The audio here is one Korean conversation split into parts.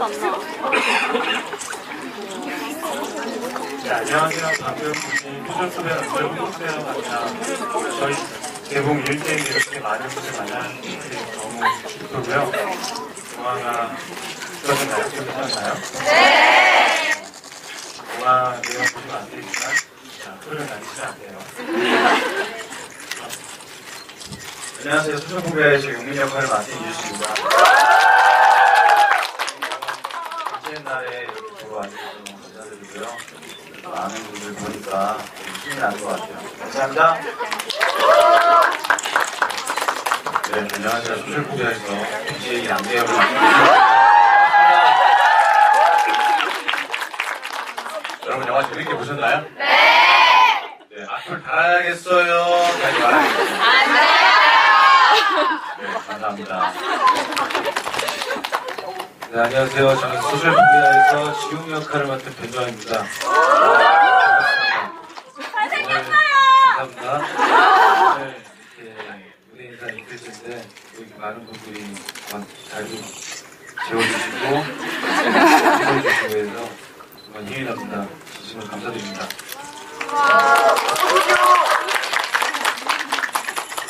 네, 안녕하세요. 방금 보신 표절소배 연설 홍보대회로 만나 저희 개봉 1대에 이렇게 많은 분들 만나는 것이 너무 기쁘고요. 동화가 들어졌나요? 들어졌나요? 네! 동화 내용 보시면 안 되지만 자, 흐름 나시면 안 돼요. 안녕하세요. 수술공부에서 용민 역할을 맡은 이주식입니다. 첫째 날에 이렇게 보러 와주셔서 너무 감사드리고요. 많은 분들 보니까 힘이 나는 것 같아요. 감사합니다. 네, 안녕하세요. 수술공부에서 BJ 양대역을 맡은 여러분 영화 재밌게 보셨나요? 네! 네, 악플 달아야겠어요. 다시 말하겠습니다. 네, 감사합니다. 네, 안녕하세요. 저는 소셜 미디어에서 지웅 역할을 맡은 변정입니다. 잘생겼어요! 감사합니다. 오늘 이렇게 무대 인사 이틀 텐데, 여기 많은 분들이 잘 재워주시고, 해주시고 해서 정말 힘이 납니다. 진심으로 감사드립니다.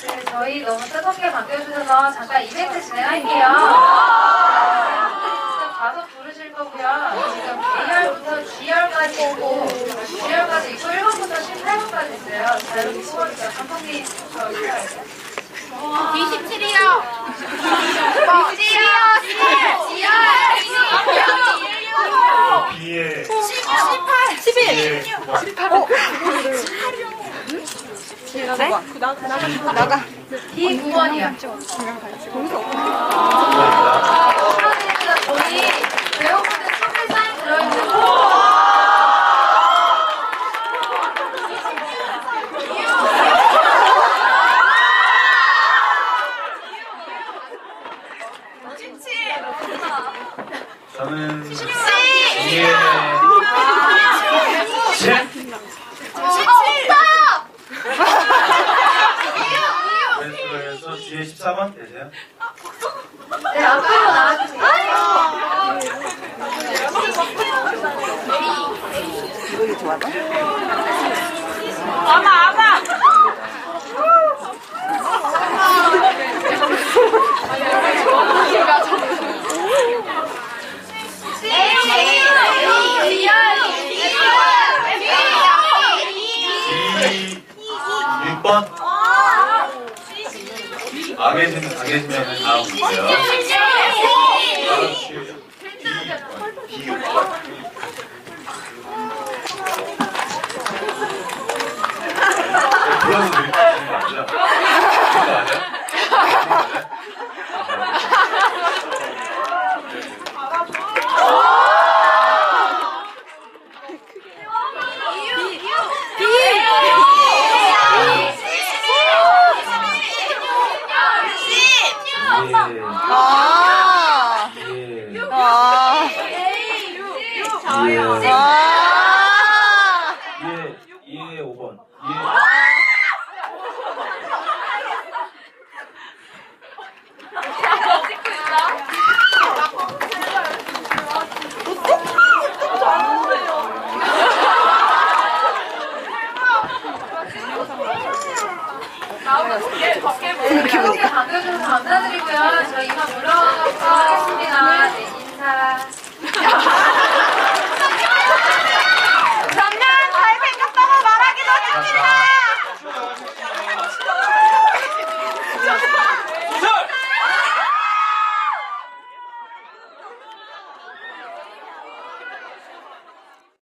네, 저희 너무 뜨겁게 반겨주셔서 잠깐 이벤트 진행할게요. 부르실 거고요. 지금 A열부터 G열까지 있고, G열까지 있고, 1번부터 18번까지 있어요. 자, 여기 수고하세요. 감독님, 저 시작할게요. 27이요. 27이요. B의 11. B의 9번. D 9번이요. 감사합니다. 축하드립니다. 저희 배우분들 선물 사인 들어있는 저는 7? 그래서 뒤에 14번 되세요? 네, 앞으로 나와주세요. 번? 아 계시면 아 계시면 다음 문제요. B B 아. 예, 예, 예. 감사드리고요. 저희 이만 물러가겠습니다. 네, 인사.